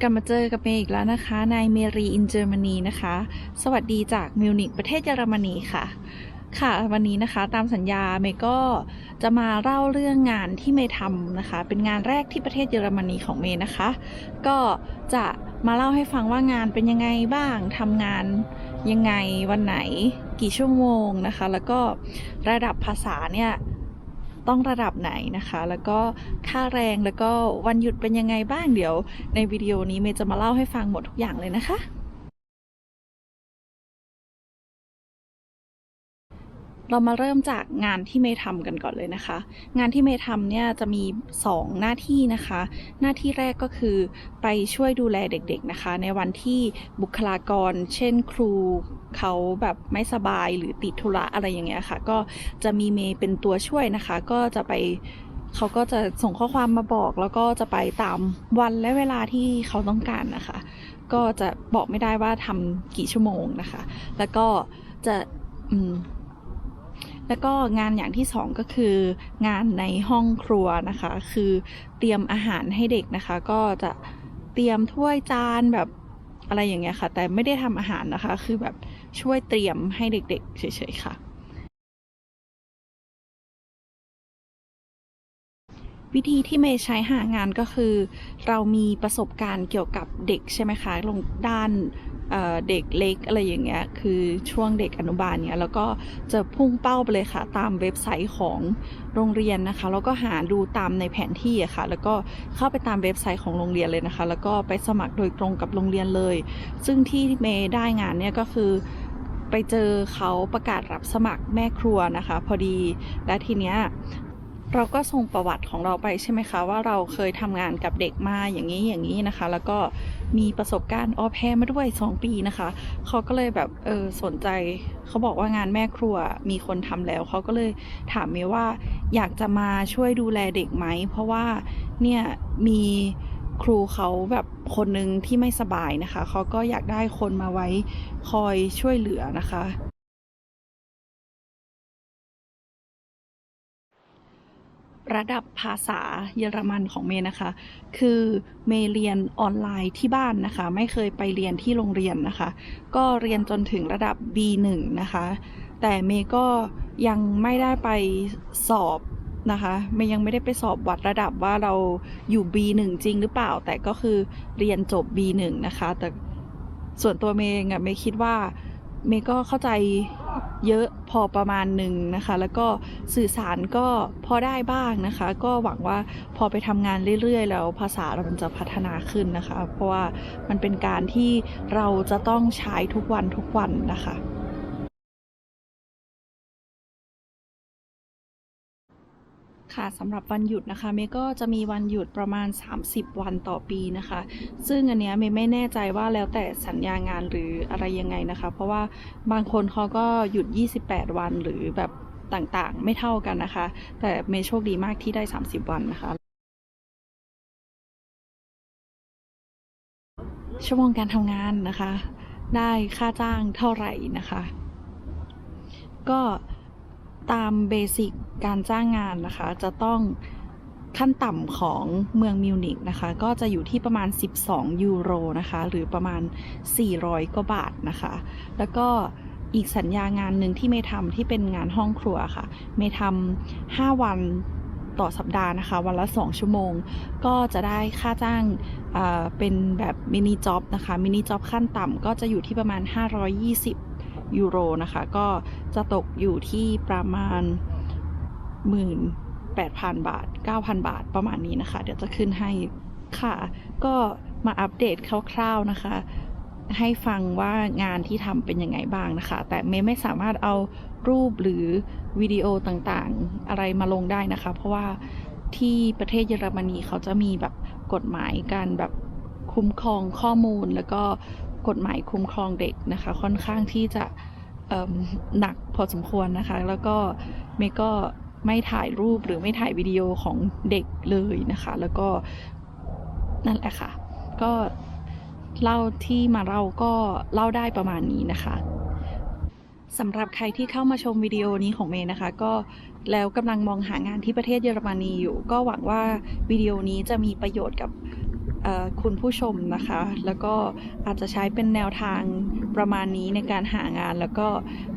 กลับมาเจอกับเมย์อีกแล้วนะคะในเมรีอินเจอร์มนีนะคะ สวัสดีจากมิวนิกประเทศเยอรมนีค่ะ ค่ะวันนี้นะคะตามสัญญาเมย์ก็จะมาเล่าเรื่องงานที่เมย์ทำนะคะ เป็นงานแรกที่ประเทศเยอรมนีของเมย์นะคะ ก็จะมาเล่าให้ฟังว่างานเป็นยังไงบ้างทำงานยังไงวันไหนกี่ชั่วโมงนะคะ แล้วก็ระดับภาษาเนี่ย ต้องระดับไหนนะคะ แล้วก็ค่าแรงแล้วก็วันหยุดเป็นยังไงบ้างเดี๋ยว ในวิดีโอนี้เมย์จะมาเล่าให้ฟังหมดทุกอย่างเลยนะคะ เรามาเริ่มจากงานที่เมย์ทำกันก่อนเลยนะคะ งานที่เมย์ทำเนี่ยจะมี 2 หน้าที่นะคะ หน้าที่แรกก็คือไปช่วยดูแลเด็กๆนะคะ ในวันที่บุคลากร เช่นครูเขาแบบไม่สบายหรือติดธุระอะไรอย่างเงี้ยค่ะ ก็จะมีเมย์เป็นตัวช่วยนะคะ ก็จะไปเขาก็จะส่งข้อความมาบอก แล้วก็จะไปตามวันและเวลาที่เขาต้องการนะคะ ก็จะบอกไม่ได้ว่าทำกี่ชั่วโมงนะคะ แล้วก็จะอืม แล้วก็งานอย่างที่สองก็คืองานในห้องครัวนะคะ คือเตรียมอาหารให้เด็กนะคะ ก็จะเตรียมถ้วยจานแบบอะไรอย่างเงี้ยค่ะ แต่ไม่ได้ทำอาหารนะคะ คือแบบช่วยเตรียมให้เด็กๆเฉยๆค่ะ วิธีที่เมย์ใช้หางานก็คือ เรามีประสบการณ์เกี่ยวกับเด็กใช่ไหมคะ ลงด้านเเด็กเล็กอะไรอย่างเงี้ย คือช่วงเด็กอนุบาลเนี่ยแล้วก็จะพุ่งเป้าไปเลยค่ะ ตามเว็บไซต์ของโรงเรียนนะคะ แล้วก็หาดูตามในแผนที่อะค่ะ แล้วก็เข้าไปตามเว็บไซต์ของโรงเรียนเลยนะคะ แล้วก็ไปสมัครโดยตรงกับโรงเรียนเลย ซึ่งที่เมย์ได้งานเนี่ยก็คือไปเจอเขาประกาศรับสมัครแม่ครัวนะคะ พอดีและทีเนี้ย เราก็ส่งประวัติของเราไปใช่ไหมคะว่าเราเคยทำงานกับเด็กมาอย่างนี้อย่างนี้นะคะ แล้วก็มีประสบการณ์ออแพรมาด้วย 2 ปีนะคะเขาก็เลยแบบเออสนใจเขาบอกว่างานแม่ครัวมีคนทำแล้วเขาก็เลยถามเมว่า อยากจะมาช่วยดูแลเด็กไหม เพราะว่าเนี่ยมีครูเขาแบบคนหนึ่งที่ไม่สบายนะคะเขาก็อยากได้คนมาไว้คอยช่วยเหลือนะคะ ระดับภาษาเยอรมันของเมย์นะคะ คือเมย์เรียนออนไลน์ที่บ้านนะคะ ไม่เคยไปเรียนที่โรงเรียนนะคะ ก็เรียนจนถึงระดับ B1 นะคะ แต่เมย์ก็ยังไม่ได้ไปสอบนะคะเมย์ยังไม่ได้ไปสอบวัดระดับว่าเราอยู่ B1 จริงหรือเปล่า แต่ก็คือเรียนจบ B1 นะคะ แต่ส่วนตัวเมย์เองอะเมย์คิดว่า เมย์ก็เข้าใจเยอะพอประมาณหนึ่งนะคะ แล้วก็สื่อสารก็พอได้บ้างนะคะ ก็หวังว่าพอไปทำงานเรื่อยๆ แล้วภาษาเรามันจะพัฒนาขึ้นนะคะ เพราะว่ามันเป็นการที่เราจะต้องใช้ทุกวันทุกวันนะคะ ค่ะสำหรับวันหยุดนะคะเมย์ก็จะมีวันหยุดประมาณ 30 วันต่อปีนะคะ ซึ่งอันเนี้ยเมย์ไม่แน่ใจว่าแล้วแต่สัญญางานหรืออะไรยังไงนะคะ เพราะว่าบางคนเขาก็หยุด 28 วันหรือแบบต่างๆ ไม่เท่ากันนะคะ แต่เมย์โชคดีมากที่ได้ 30 วันนะคะ ชั่วโมงการทำงานนะคะ ได้ค่าจ้างเท่าไหร่นะคะ ก็ ตามเบสิกการจ้างงานนะคะ จะต้องขั้นต่ำของเมืองมิวนิกนะคะ ก็จะอยู่ที่ประมาณ 12 ยูโรนะคะ หรือประมาณ 400กว่าบาทนะคะ แล้วก็อีกสัญญางานหนึ่งที่เมย์ทำที่เป็นงานห้องครัวค่ะ เมย์ทำ5วันต่อสัปดาห์นะคะ วันละ 2 ชั่วโมง ก็จะได้ค่าจ้างอ่าเป็นแบบมินิจ็อบนะคะ มินิจ็อบขั้นต่ำก็จะอยู่ที่ประมาณ 520 ยูโรนะคะ ก็จะตกอยู่ที่ประมาณ18,000บาท 9,000 บาทประมาณนี้นะคะ เดี๋ยวจะขึ้นให้ค่ะ ก็มาอัปเดตคร่าวๆนะคะ ให้ฟังว่างานที่ทำเป็นยังไงบ้างนะคะ แต่เมย์ไม่สามารถเอารูปหรือวิดีโอต่างๆ อะไรมาลงได้นะคะ เพราะว่าที่ประเทศเยอรมนีเขาจะมีแบบกฎหมายการแบบคุ้มครองข้อมูลแล้วก็ กฎหมายคุ้มครองเด็กนะคะ ค่อนข้างที่จะหนักพอสมควรนะคะ แล้วก็เมก็ไม่ถ่ายรูปหรือไม่ถ่ายวิดีโอของเด็กเลยนะคะ แล้วก็นั่นแหละค่ะ ก็เล่าที่มาเล่าก็เล่าได้ประมาณนี้นะคะสำหรับใครที่เข้ามาชมวิดีโอนี้ของเมย์นะคะ ก็แล้วกำลังมองหางานที่ประเทศเยอรมนีอยู่ ก็หวังว่าวิดีโอนี้จะมีประโยชน์กับ คุณผู้ชมนะคะ แล้วก็อาจจะใช้เป็นแนวทางประมาณนี้ในการหางาน แล้วก็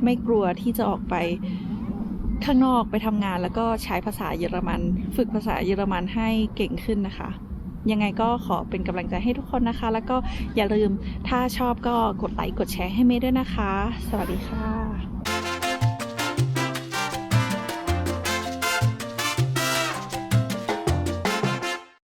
ไม่กลัวที่จะออกไปข้างนอกไปทำงาน แล้วก็ใช้ภาษาเยอรมัน ฝึกภาษาเยอรมันให้เก่งขึ้นนะคะ ยังไงก็ขอเป็นกำลังใจให้ทุกคนนะคะ แล้วก็อย่าลืมถ้าชอบก็กดไลค์กดแชร์ให้เมย์ด้วยนะคะ สวัสดีค่ะ